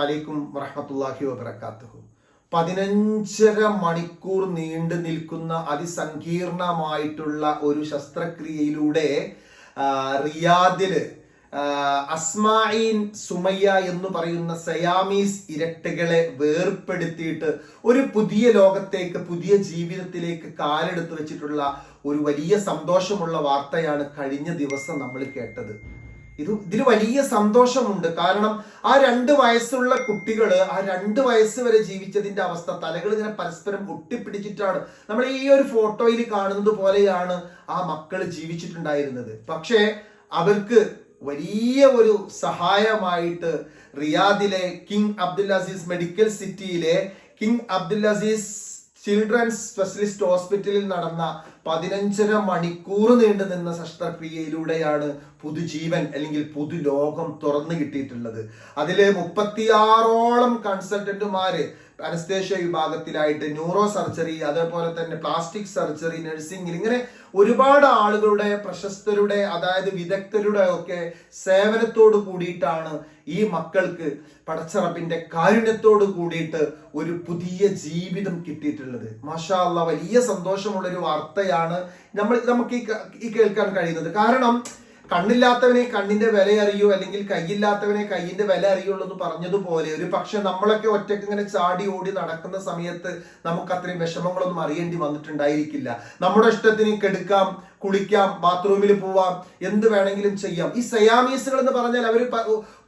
അലൈക്കും വറഹമത്തല്ലാഹി വബർക്കാത്തു പതിനഞ്ചര മണിക്കൂർ നീണ്ടു നിൽക്കുന്ന അതിസങ്കീർണമായിട്ടുള്ള ഒരു ശസ്ത്രക്രിയയിലൂടെ റിയാദിൽ അസ്മായിൻ സുമയ്യ എന്ന് പറയുന്ന സയാമീസ് ഇരട്ടകളെ വേർപ്പെടുത്തിയിട്ട് ഒരു പുതിയ ലോകത്തേക്ക് പുതിയ ജീവിതത്തിലേക്ക് കാലെടുത്ത് വെച്ചിട്ടുള്ള ഒരു വലിയ സന്തോഷമുള്ള വാർത്തയാണ് കഴിഞ്ഞ ദിവസം നമ്മൾ കേട്ടത്. ഇത് ഇതിൽ വലിയ സന്തോഷമുണ്ട്. കാരണം ആ രണ്ട് വയസ്സുള്ള കുട്ടികൾ ആ രണ്ട് വയസ്സ് വരെ ജീവിച്ചതിന്റെ അവസ്ഥ തലകൾ ഇങ്ങനെ പരസ്പരം ഒട്ടിപ്പിടിച്ചിട്ടാണ്. നമ്മൾ ഈ ഒരു ഫോട്ടോയിൽ കാണുന്നത് പോലെയാണ് ആ മക്കൾ ജീവിച്ചിട്ടുണ്ടായിരുന്നത്. പക്ഷേ അവർക്ക് വലിയ ഒരു സഹായമായിട്ട് റിയാദിലെ കിങ് അബ്ദുൽ അസീസ് മെഡിക്കൽ സിറ്റിയിലെ King Abdul Aziz children's specialist ഹോസ്പിറ്റലിൽ നടന്ന പതിനഞ്ചര മണിക്കൂർ നീണ്ടു നിന്ന ശസ്ത്രക്രിയയിലൂടെയാണ് പുതുജീവൻ അല്ലെങ്കിൽ പുതുലോകം തുറന്നു കിട്ടിയിട്ടുള്ളത്. അതിലെ മുപ്പത്തിയാറോളം കൺസൾട്ടന്റുമാര് അനസ്തേഷ്യ വിഭാഗത്തിലായിട്ട് ന്യൂറോ സർജറി അതേപോലെ തന്നെ പ്ലാസ്റ്റിക് സർജറി നഴ്സിംഗിൽ ഇങ്ങനെ ഒരുപാട് ആളുകളുടെ പ്രശസ്തരുടെ അതായത് വിദഗ്ധരുടെ ഒക്കെ സേവനത്തോട് കൂടിയിട്ടാണ് ഈ മക്കൾക്ക് പടച്ചറപ്പിന്റെ കാരുണ്യത്തോട് കൂടിയിട്ട് ഒരു പുതിയ ജീവിതം കിട്ടിയിട്ടുള്ളത്. മാഷാ അല്ലാ വലിയ സന്തോഷമുള്ള ഒരു വാർത്തയാണ് നമ്മൾ നമുക്ക് ഈ കേൾക്കാൻ കഴിയുന്നത്. കാരണം കണ്ണില്ലാത്തവനെ കണ്ണിന്റെ വില അറിയൂ അല്ലെങ്കിൽ കൈയില്ലാത്തവനെ കൈയിന്റെ വില അറിയുള്ളൂ എന്ന് പറഞ്ഞതുപോലെ ഒരു പക്ഷെ നമ്മളൊക്കെ ഒറ്റയ്ക്ക് ഇങ്ങനെ ചാടി ഓടി നടക്കുന്ന സമയത്ത് നമുക്ക് അത്രയും വിഷമങ്ങളൊന്നും അറിയേണ്ടി വന്നിട്ടുണ്ടായിരിക്കില്ല. നമ്മുടെ ഇഷ്ടത്തിന് കെടുക്കാം കുളിക്കാം ബാത്റൂമിൽ പോവാം എന്ത് വേണമെങ്കിലും ചെയ്യാം. ഈ സയാമീസുകൾ എന്ന് പറഞ്ഞാൽ അവർ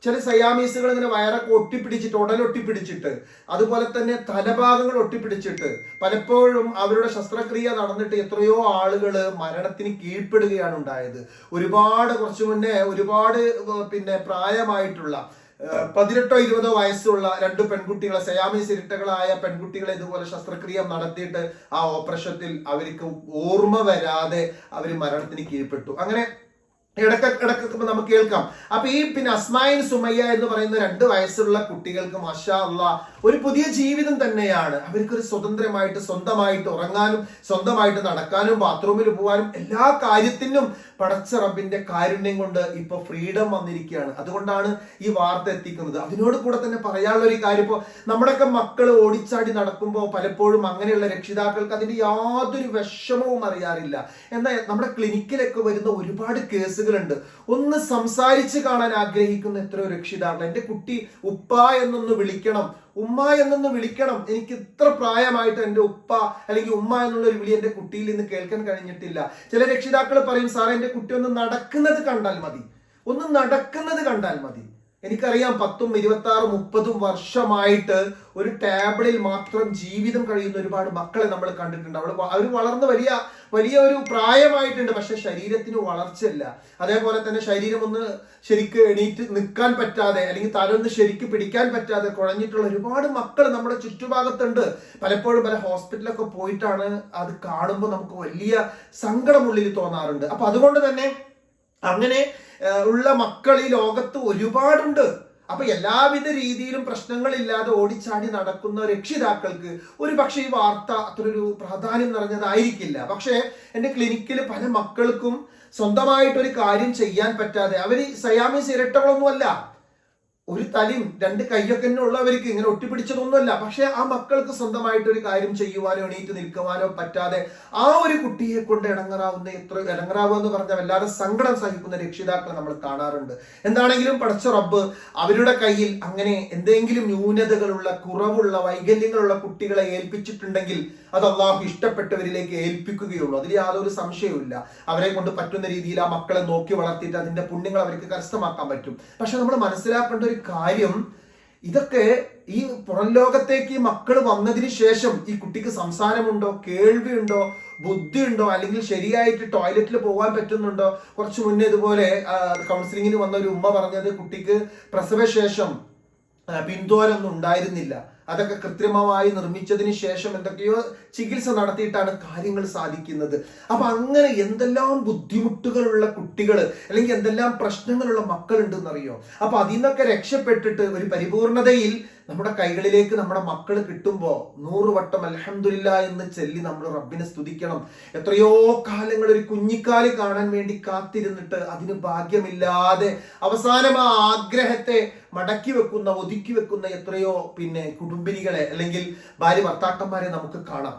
ചില സയാമീസുകൾ ഇങ്ങനെ വയറൊക്കെ ഒട്ടിപ്പിടിച്ചിട്ട് ഉടലൊട്ടിപ്പിടിച്ചിട്ട് അതുപോലെ തന്നെ തലഭാഗങ്ങൾ ഒട്ടിപ്പിടിച്ചിട്ട് പലപ്പോഴും അവരുടെ ശസ്ത്രക്രിയ നടന്നിട്ട് എത്രയോ ആളുകൾ മരണത്തിന് കീഴ്പ്പെടുകയാണ് ഉണ്ടായത്. ഒരുപാട് കുറച്ചു മുന്നേ ഒരുപാട് പിന്നെ പ്രായമായിട്ടുള്ള പതിനെട്ടോ ഇരുപതോ വയസ്സുള്ള രണ്ട് പെൺകുട്ടികളെ സയാമീസ് ഇരട്ടകളായ പെൺകുട്ടികളെ ഇതുപോലെ ശസ്ത്രക്രിയ നടത്തിയിട്ട് ആ ഓപ്പറേഷത്തിൽ അവർക്ക് ഓർമ്മ വരാതെ അവർ മരണത്തിന് കീഴ്പ്പെട്ടു. അങ്ങനെ ഇടക്ക ഇടക്കൊക്കെ നമുക്ക് കേൾക്കാം. അപ്പൊ ഈ പിന്നെ അസ്മായിൻ സുമയ്യ എന്ന് പറയുന്ന രണ്ട് വയസ്സുള്ള കുട്ടികൾക്ക് മഷാള്ള ഒരു പുതിയ ജീവിതം തന്നെയാണ്. അവർക്കൊരു സ്വതന്ത്രമായിട്ട് സ്വന്തമായിട്ട് ഉറങ്ങാനും സ്വന്തമായിട്ട് നടക്കാനും ബാത്റൂമിൽ പോകാനും എല്ലാ കാര്യത്തിനും പടച്ച റബ്ബിന്റെ കാരുണ്യം കൊണ്ട് ഇപ്പൊ ഫ്രീഡം വന്നിരിക്കുകയാണ്. അതുകൊണ്ടാണ് ഈ വാർത്ത എത്തിക്കുന്നത്. അതിനോട് കൂടെ തന്നെ പറയാനുള്ള ഒരു കാര്യം ഇപ്പോ നമ്മുടെയൊക്കെ മക്കൾ ഓടിച്ചാടി നടക്കുമ്പോൾ പലപ്പോഴും അങ്ങനെയുള്ള രക്ഷിതാക്കൾക്ക് അതിന്റെ യാതൊരു വിഷമവും അറിയാറില്ല. എന്നാൽ നമ്മുടെ ക്ലിനിക്കിലൊക്കെ വരുന്ന ഒരുപാട് കേസുകളുണ്ട് ഒന്ന് സംസാരിച്ച് കാണാൻ ആഗ്രഹിക്കുന്ന എത്രയോ രക്ഷിതാക്കൾ. എന്റെ കുട്ടി ഉപ്പ എന്നൊന്ന് വിളിക്കണം. ഉമ്മ എന്നൊന്ന് വിളിക്കണം. എനിക്ക് ഇത്ര പ്രായമായിട്ട് എന്റെ ഉപ്പ അല്ലെങ്കിൽ ഉമ്മ എന്നുള്ള ഒരു വിളി എന്റെ കുട്ടിയിൽ നിന്ന് കേൾക്കാൻ കഴിഞ്ഞിട്ടില്ല. ചില രക്ഷിതാക്കൾ പറയും സാറേ എന്റെ കുട്ടി ഒന്ന് നടക്കുന്നത് കണ്ടാൽ മതി. ഒന്ന് നടക്കുന്നത് കണ്ടാൽ മതി. എനിക്കറിയാം പത്തും ഇരുപത്തി ആറും മുപ്പതും വർഷമായിട്ട് ഒരു ടേബിളിൽ മാത്രം ജീവിതം കഴിയുന്ന ഒരുപാട് മക്കളെ നമ്മൾ കണ്ടിട്ടുണ്ട്. അവൾ അവർ വളർന്ന് വലിയ വലിയ ഒരു പ്രായമായിട്ടുണ്ട് പക്ഷെ ശരീരത്തിന് വളർച്ചയില്ല. അതേപോലെ തന്നെ ശരീരം ഒന്ന് ശരിക്ക് എണീറ്റ് നിൽക്കാൻ പറ്റാതെ അല്ലെങ്കിൽ തലൊന്ന് ശരിക്ക് പിടിക്കാൻ പറ്റാതെ കുഴഞ്ഞിട്ടുള്ള ഒരുപാട് മക്കൾ നമ്മുടെ ചുറ്റുഭാഗത്തുണ്ട്. പലപ്പോഴും പല ഹോസ്പിറ്റലൊക്കെ പോയിട്ടാണ് അത് കാണുമ്പോൾ നമുക്ക് വലിയ സങ്കടമുള്ളിൽ തോന്നാറുണ്ട്. അപ്പൊ അതുകൊണ്ട് തന്നെ അങ്ങനെ ഉള്ള മക്കൾ ഈ ലോകത്ത് ഒരുപാടുണ്ട്. അപ്പൊ എല്ലാവിധ രീതിയിലും പ്രശ്നങ്ങളില്ലാതെ ഓടിച്ചാടി നടക്കുന്ന രക്ഷിതാക്കൾക്ക് ഒരു പക്ഷേ ഈ വാർത്ത അത്രയൊരു പ്രാധാന്യം നിറഞ്ഞതായിരിക്കില്ല. പക്ഷേ എന്റെ ക്ലിനിക്കിൽ പല മക്കൾക്കും സ്വന്തമായിട്ടൊരു കാര്യം ചെയ്യാൻ പറ്റാതെ അവർ സയാമീസ് ഇരട്ടകളൊന്നുമല്ല. ഒരു തലയും രണ്ട് കൈയൊക്കെ തന്നെ ഉള്ളവർക്ക് ഇങ്ങനെ ഒട്ടിപ്പിടിച്ചതൊന്നുമല്ല. പക്ഷെ ആ മക്കൾക്ക് സ്വന്തമായിട്ട് ഒരു കാര്യം ചെയ്യുവാനോ എണീറ്റ് നിൽക്കുവാനോ പറ്റാതെ ആ ഒരു കുട്ടിയെ കൊണ്ട് ഇടങ്ങറാവുന്ന എത്ര ഇടങ്ങറാവുക എന്ന് പറഞ്ഞാൽ വല്ലാതെ സങ്കടം സഹിക്കുന്ന രക്ഷിതാക്കളെ നമ്മൾ കാണാറുണ്ട്. എന്താണെങ്കിലും പഠിച്ച റബ്ബ് അവരുടെ കയ്യിൽ അങ്ങനെ എന്തെങ്കിലും ന്യൂനതകളുള്ള കുറവുള്ള വൈകല്യങ്ങളുള്ള കുട്ടികളെ ഏൽപ്പിച്ചിട്ടുണ്ടെങ്കിൽ അത് അള്ളാഹു ഇഷ്ടപ്പെട്ടവരിലേക്ക് ഏൽപ്പിക്കുകയുള്ളൂ. അതിൽ യാതൊരു സംശയവുമില്ല അവരെ കൊണ്ട് പറ്റുന്ന രീതിയിൽ ആ മക്കളെ നോക്കി വളർത്തിയിട്ട് അതിന്റെ പുണ്യങ്ങൾ അവർക്ക് കരസ്ഥമാക്കാൻ പറ്റും. പക്ഷെ നമ്മൾ മനസ്സിലാക്കേണ്ട ഒരു കാര്യം ഇതൊക്കെ ഈ പുറം ലോകത്തേക്ക് ഈ മക്കൾ വന്നതിന് ശേഷം ഈ കുട്ടിക്ക് സംസാരമുണ്ടോ കേൾവിയുണ്ടോ ബുദ്ധിയുണ്ടോ അല്ലെങ്കിൽ ശരിയായിട്ട് ടോയ്ലറ്റിൽ പോകാൻ പറ്റുന്നുണ്ടോ? കുറച്ച് മുന്നേ ഇതുപോലെ കൗൺസിലിങ്ങിന് വന്ന ഒരു ഉമ്മ പറഞ്ഞത് കുട്ടിക്ക് പ്രസവശേഷം ആ, പിന്തോരൊന്നും ഉണ്ടായിരുന്നില്ല. അതൊക്കെ കൃത്രിമമായി നിർമ്മിച്ചതിന് ശേഷം എന്തൊക്കെയോ ചികിത്സ നടത്തിയിട്ടാണ് കാര്യങ്ങൾ സാധിക്കുന്നത്. അപ്പൊ അങ്ങനെ എന്തെല്ലാം ബുദ്ധിമുട്ടുകളുള്ള കുട്ടികൾ അല്ലെങ്കിൽ എന്തെല്ലാം പ്രശ്നങ്ങളുള്ള മക്കൾ ഉണ്ടെന്നറിയോ അപ്പൊ അതിൽ നിന്നൊക്കെ രക്ഷപ്പെട്ടിട്ട് ഒരു പരിപൂർണതയിൽ നമ്മുടെ കൈകളിലേക്ക് നമ്മുടെ മക്കൾ കിട്ടുമ്പോൾ നൂറ് വട്ടം അലഹമില്ല എന്ന് ചൊല്ലി നമ്മൾ റബ്ബിനെ സ്തുതിക്കണം. എത്രയോ കാലങ്ങൾ ഒരു കുഞ്ഞിക്കാലി കാണാൻ വേണ്ടി കാത്തിരുന്നിട്ട് അതിന് ഭാഗ്യമില്ലാതെ അവസാനം ആ ആഗ്രഹത്തെ മടക്കി വെക്കുന്ന ഒതുക്കി വെക്കുന്ന എത്രയോ പിന്നെ കുടുംബിനികളെ അല്ലെങ്കിൽ ഭാര്യ ഭർത്താക്കന്മാരെ നമുക്ക് കാണാം.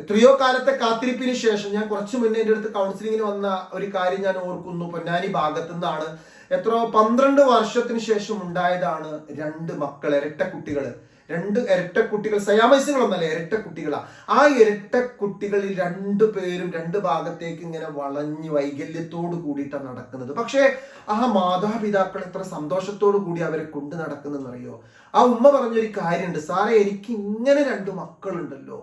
എത്രയോ കാലത്തെ കാത്തിരിപ്പിന് ശേഷം ഞാൻ കുറച്ച് മുന്നേ എന്റെ അടുത്ത് കൗൺസിലിങ്ങിന് വന്ന ഒരു കാര്യം ഞാൻ ഓർക്കുന്നു. പൊന്നാനി ഭാഗത്തു നിന്നാണ് എത്രയോ പന്ത്രണ്ട് വർഷത്തിന് ശേഷം ഉണ്ടായതാണ് രണ്ട് മക്കൾ ഇരട്ട കുട്ടികൾ രണ്ട് ഇരട്ട കുട്ടികൾ സയാമൈസുകളൊന്നല്ല ഇരട്ട കുട്ടികളാ. ആ ഇരട്ട കുട്ടികളിൽ രണ്ടു പേരും രണ്ട് ഭാഗത്തേക്ക് ഇങ്ങനെ വളഞ്ഞ് വൈകല്യത്തോട് കൂടിയിട്ടാണ് നടക്കുന്നത്. പക്ഷേ ആ മാതാപിതാക്കൾ എത്ര സന്തോഷത്തോടു കൂടി അവരെ കൊണ്ട് നടക്കുന്നറിയോ ആ ഉമ്മ പറഞ്ഞൊരു കാര്യമുണ്ട്. സാറേ എനിക്ക് ഇങ്ങനെ രണ്ട് മക്കളുണ്ടല്ലോ.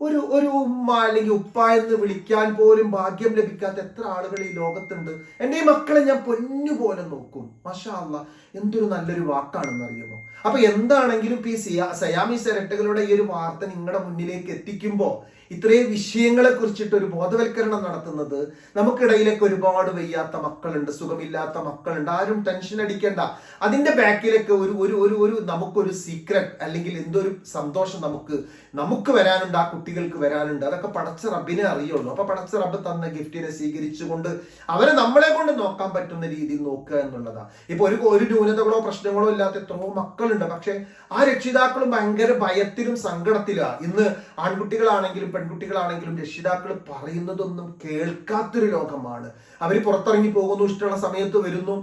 ഒരു ഒരു ഉമ്മ അല്ലെങ്കിൽ ഉപ്പ എന്ന് വിളിക്കാൻ പോലും ഭാഗ്യം ലഭിക്കാത്ത എത്ര ആളുകൾ ഈ ലോകത്തുണ്ട്. എന്റെ ഈ മക്കളെ ഞാൻ പൊന്നു പോലെ നോക്കും. മഷാ അല്ല എന്തൊരു നല്ലൊരു വാക്കാണെന്ന് അറിയുമോ? അപ്പൊ എന്താണെങ്കിലും ഈ സിയാ സയാമി സെരട്ടുകളുടെ ഈ ഒരു വാർത്ത നിങ്ങളുടെ മുന്നിലേക്ക് എത്തിക്കുമ്പോൾ ഇത്രയും വിഷയങ്ങളെ കുറിച്ചിട്ട് ഒരു ബോധവൽക്കരണം നടത്തുന്നത് നമുക്കിടയിലൊക്കെ ഒരുപാട് വയ്യാത്ത മക്കളുണ്ട് സുഖമില്ലാത്ത മക്കളുണ്ട്. ആരും ടെൻഷൻ അടിക്കേണ്ട. അതിന്റെ ബാക്കിലൊക്കെ ഒരു ഒരു ഒരു ഒരു നമുക്കൊരു സീക്രട്ട് അല്ലെങ്കിൽ എന്തൊരു സന്തോഷം നമുക്ക് നമുക്ക് വരാനുണ്ട് ആ കുട്ടികൾക്ക് വരാനുണ്ട്. അതൊക്കെ പടച്ച റബ്ബിനെ അറിയുള്ളൂ. അപ്പൊ പടച്ച റബ്ബ് തന്ന ഗിഫ്റ്റിനെ സ്വീകരിച്ചുകൊണ്ട് അവരെ നമ്മളെ കൊണ്ട് നോക്കാൻ പറ്റുന്ന രീതിയിൽ നോക്കുക എന്നുള്ളതാണ് ഇപ്പൊ ഒരു ഒരു ന്യൂനതകളോ പ്രശ്നങ്ങളോ ഇല്ലാത്ത എത്രയോ മക്കളുണ്ട്. പക്ഷെ ആ രക്ഷിതാക്കളും ഭയങ്കര ഭയത്തിലും സങ്കടത്തിലാണ് ഇന്ന് ആൺകുട്ടികളാണെങ്കിലും പെൺകുട്ടികളാണെങ്കിലും രക്ഷിതാക്കൾ പറയുന്നതൊന്നും കേൾക്കാത്തൊരു ലോകമാണ്. അവർ പുറത്തിറങ്ങി പോകുന്നു ഇഷ്ടമുള്ള സമയത്ത് വരുന്നു.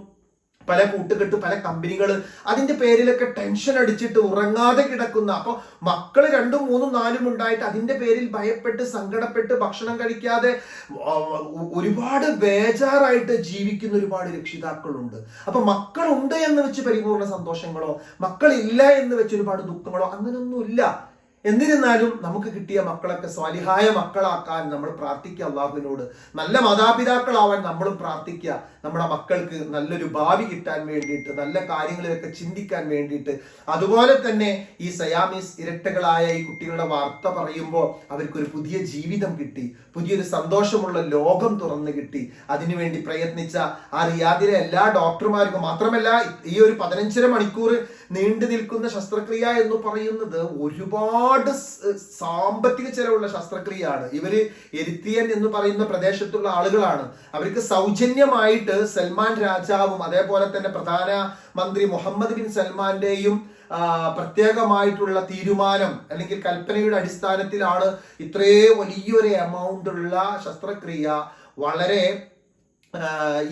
പല കൂട്ടുകെട്ട് പല കമ്പനികൾ അതിന്റെ പേരിലൊക്കെ ടെൻഷൻ അടിച്ചിട്ട് ഉറങ്ങാതെ കിടക്കുന്ന അപ്പൊ മക്കൾ രണ്ടും മൂന്നും നാലും ഉണ്ടായിട്ട് അതിന്റെ പേരിൽ ഭയപ്പെട്ട് സങ്കടപ്പെട്ട് ഭക്ഷണം കഴിക്കാതെ ഒരുപാട് ബേജാറായിട്ട് ജീവിക്കുന്ന ഒരുപാട് രക്ഷിതാക്കളുണ്ട്. അപ്പൊ മക്കളുണ്ട് എന്ന് വെച്ച് പരിപൂർണ സന്തോഷങ്ങളോ മക്കളില്ല എന്ന് വെച്ച് ഒരുപാട് ദുഃഖങ്ങളോ അങ്ങനെയൊന്നുമില്ല എന്നിരുന്നാലും നമുക്ക് കിട്ടിയ മക്കളൊക്കെ സ്വാലിഹായ മക്കളാക്കാൻ നമ്മൾ പ്രാർത്ഥിക്കുക അള്ളാഹുവിനോട്. നല്ല മാതാപിതാക്കളാവാൻ നമ്മളും പ്രാർത്ഥിക്കുക. നമ്മുടെ മക്കൾക്ക് നല്ലൊരു ഭാവി കിട്ടാൻ വേണ്ടിയിട്ട് നല്ല കാര്യങ്ങളിലൊക്കെ ചിന്തിക്കാൻ വേണ്ടിയിട്ട്. അതുപോലെ തന്നെ ഈ സയാമീസ് ഇരട്ടകളായ ഈ കുട്ടികളുടെ വാർത്ത പറയുമ്പോൾ അവർക്കൊരു പുതിയ ജീവിതം കിട്ടി. പുതിയൊരു സന്തോഷമുള്ള ലോകം തുറന്നു കിട്ടി. അതിനുവേണ്ടി പ്രയത്നിച്ച ആ റിയാദിലെ എല്ലാ ഡോക്ടർമാർക്കും മാത്രമല്ല ഈ ഒരു പതിനഞ്ചര മണിക്കൂർ നീണ്ടു നിൽക്കുന്ന ശസ്ത്രക്രിയ എന്ന് പറയുന്നത് ഒരുപാട് സാമ്പത്തിക ചെലവുള്ള ശസ്ത്രക്രിയയാണ്. ഇവർ എരിത്തിയൻ എന്ന് പറയുന്ന പ്രദേശത്തുള്ള ആളുകളാണ്. അവർക്ക് സൗജന്യമായിട്ട് സൽമാൻ രാജാവും അതേപോലെ തന്നെ പ്രധാന മന്ത്രി മുഹമ്മദ് ബിൻ സൽമാന്റെയും പ്രത്യേകമായിട്ടുള്ള തീരുമാനം അല്ലെങ്കിൽ കൽപ്പനയുടെ അടിസ്ഥാനത്തിലാണ് ഇത്രേ വലിയൊരു എമൗണ്ട് ഉള്ള ശസ്ത്രക്രിയ വളരെ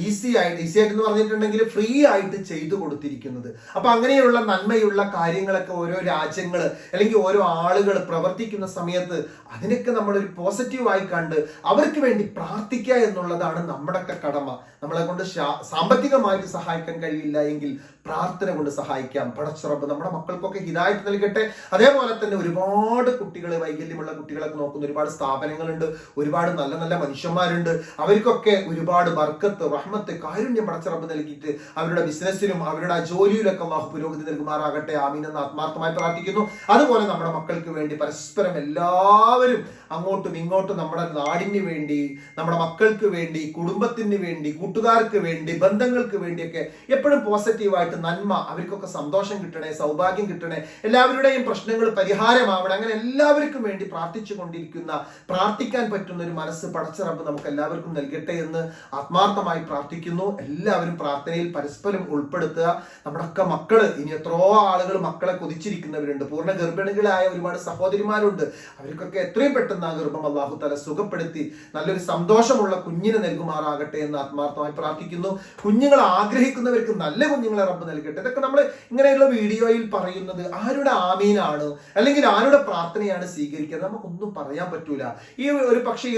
ഈസി ആയിട്ട് ഈസി ആയിട്ട് എന്ന് പറഞ്ഞിട്ടുണ്ടെങ്കിൽ ഫ്രീ ആയിട്ട് ചെയ്തു കൊടുത്തിരിക്കുന്നത്. അപ്പൊ അങ്ങനെയുള്ള നന്മയുള്ള കാര്യങ്ങളൊക്കെ ഓരോ രാജ്യങ്ങൾ അല്ലെങ്കിൽ ഓരോ ആളുകൾ പ്രവർത്തിക്കുന്ന സമയത്ത് അതിനൊക്കെ നമ്മൾ ഒരു പോസിറ്റീവായി കണ്ട് അവർക്ക് വേണ്ടി പ്രാർത്ഥിക്കുക എന്നുള്ളതാണ് നമ്മുടെയൊക്കെ കടമ. നമ്മളെ കൊണ്ട് സാമ്പത്തികമായിട്ട് സഹായിക്കാൻ കഴിയില്ല എങ്കിൽ പ്രാർത്ഥന കൊണ്ട് സഹായിക്കാം. പടച്ചുറപ്പ് നമ്മുടെ മക്കൾക്കൊക്കെ ഹിതായിട്ട് നൽകട്ടെ. അതേപോലെ തന്നെ ഒരുപാട് കുട്ടികൾ വൈകല്യമുള്ള കുട്ടികളൊക്കെ നോക്കുന്ന ഒരുപാട് സ്ഥാപനങ്ങളുണ്ട്. ഒരുപാട് നല്ല നല്ല മനുഷ്യന്മാരുണ്ട്. അവർക്കൊക്കെ ഒരുപാട് ബർക്കത്ത് റഹ്മത്ത് കാരുണ്യം പടച്ചറപ്പ് നൽകിയിട്ട് അവരുടെ ബിസിനസ്സിലും അവരുടെ ജോലിയിലൊക്കെ അള്ളാഹു പുരോഗതി നൽകുമാറാകട്ടെ. ആമീൻ എന്ന് ആത്മാർത്ഥമായി പ്രാർത്ഥിക്കുന്നു. അതുപോലെ നമ്മുടെ മക്കൾക്ക് വേണ്ടി പരസ്പരം എല്ലാവരും അങ്ങോട്ടും ഇങ്ങോട്ടും നമ്മുടെ നാടിന് വേണ്ടി നമ്മുടെ മക്കൾക്ക് വേണ്ടി കുടുംബത്തിന് വേണ്ടി കൂട്ടുകാർക്ക് വേണ്ടി ബന്ധങ്ങൾക്ക് വേണ്ടിയൊക്കെ എപ്പോഴും പോസിറ്റീവായിട്ട് നന്മ അവർക്കൊക്കെ സന്തോഷം കിട്ടണേ സൗഭാഗ്യം കിട്ടണേ എല്ലാവരുടെയും പ്രശ്നങ്ങൾ പരിഹാരമാവണം അങ്ങനെ എല്ലാവർക്കും വേണ്ടി പ്രാർത്ഥിച്ചു കൊണ്ടിരിക്കുന്ന പ്രാർത്ഥിക്കാൻ പറ്റുന്ന ഒരു മനസ്സ് പടച്ചിറപ്പ് നമുക്ക് എല്ലാവർക്കും നൽകട്ടെ എന്ന് ആത്മാർത്ഥമായി പ്രാർത്ഥിക്കുന്നു. എല്ലാവരും പ്രാർത്ഥനയിൽ പരസ്പരം ഉൾപ്പെടുത്തുക. നമ്മുടെയൊക്കെ മക്കൾ ഇനി എത്രയോ ആളുകൾ മക്കളെ കൊതിച്ചിരിക്കുന്നവരുണ്ട്. പൂർണ ഗർഭിണികളായ ഒരുപാട് സഹോദരിമാരുണ്ട്. അവർക്കൊക്കെ എത്രയും പെട്ടെന്ന് ആ ഗർഭം അള്ളാഹു തല സുഖപ്പെടുത്തി നല്ലൊരു സന്തോഷമുള്ള കുഞ്ഞിനെ നൽകുമാറാകട്ടെ എന്ന് ആത്മാർത്ഥമായി പ്രാർത്ഥിക്കുന്നു. കുഞ്ഞുങ്ങൾ ആഗ്രഹിക്കുന്നവർക്ക് നല്ല കുഞ്ഞുങ്ങളെ റബ്ബ് നൽകട്ടെ. ഇതൊക്കെ നമ്മൾ ഇങ്ങനെയുള്ള വീഡിയോയിൽ പറയുന്നത് ആരുടെ ആമീനാണ്? അല്ലെങ്കിൽ ആരുടെ പ്രാർത്ഥനയാണ് സ്വീകരിക്കുന്നത്? നമുക്കൊന്നും പറയാൻ പറ്റൂല. ഈ ഒരു പക്ഷേ ഈ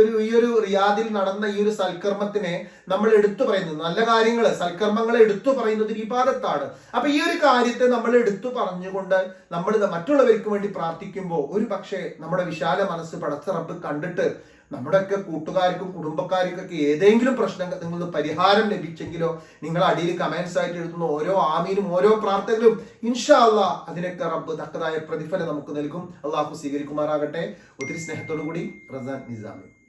ഒരു ഈ ഒരു റിയാദിൽ നടന്ന ഈ ഒരു സൽക്കർമ്മത്തിനെ നമ്മൾ എടുത്തു പറയുന്നത് നല്ല കാര്യങ്ങൾ സൽക്കർമ്മങ്ങളെ എടുത്തു പറയുന്നത് വിവാദത്താണ് അപ്പൊ ഈ ഒരു കാര്യത്തെ നമ്മൾ എടുത്തു പറഞ്ഞുകൊണ്ട് നമ്മൾ മറ്റുള്ളവർക്ക് വേണ്ടി പ്രാർത്ഥിക്കുമ്പോൾ ഒരു പക്ഷേ നമ്മുടെ വിശാല മനസ്സ് പടച്ച റബ്ബ് കണ്ടിട്ട് നമ്മുടെയൊക്കെ കൂട്ടുകാർക്കും കുടുംബക്കാർക്കൊക്കെ ഏതെങ്കിലും പ്രശ്നം നിങ്ങൾക്ക് പരിഹാരം ലഭിച്ചെങ്കിലോ നിങ്ങൾ അടിയിൽ കമൻസ് ആയിട്ട് എഴുതുന്ന ഓരോ ആമീനും ഓരോ പ്രാർത്ഥനകളും ഇൻഷാ അള്ളാ അതിനൊക്കെ റബ്ബ് തക്കതായ പ്രതിഫലം നമുക്ക് നൽകും. അള്ളാഹു സ്വീകരിക്കുമാറാകട്ടെ. ഒത്തിരി സ്നേഹത്തോടു കൂടി റസാൻ നിസാമി.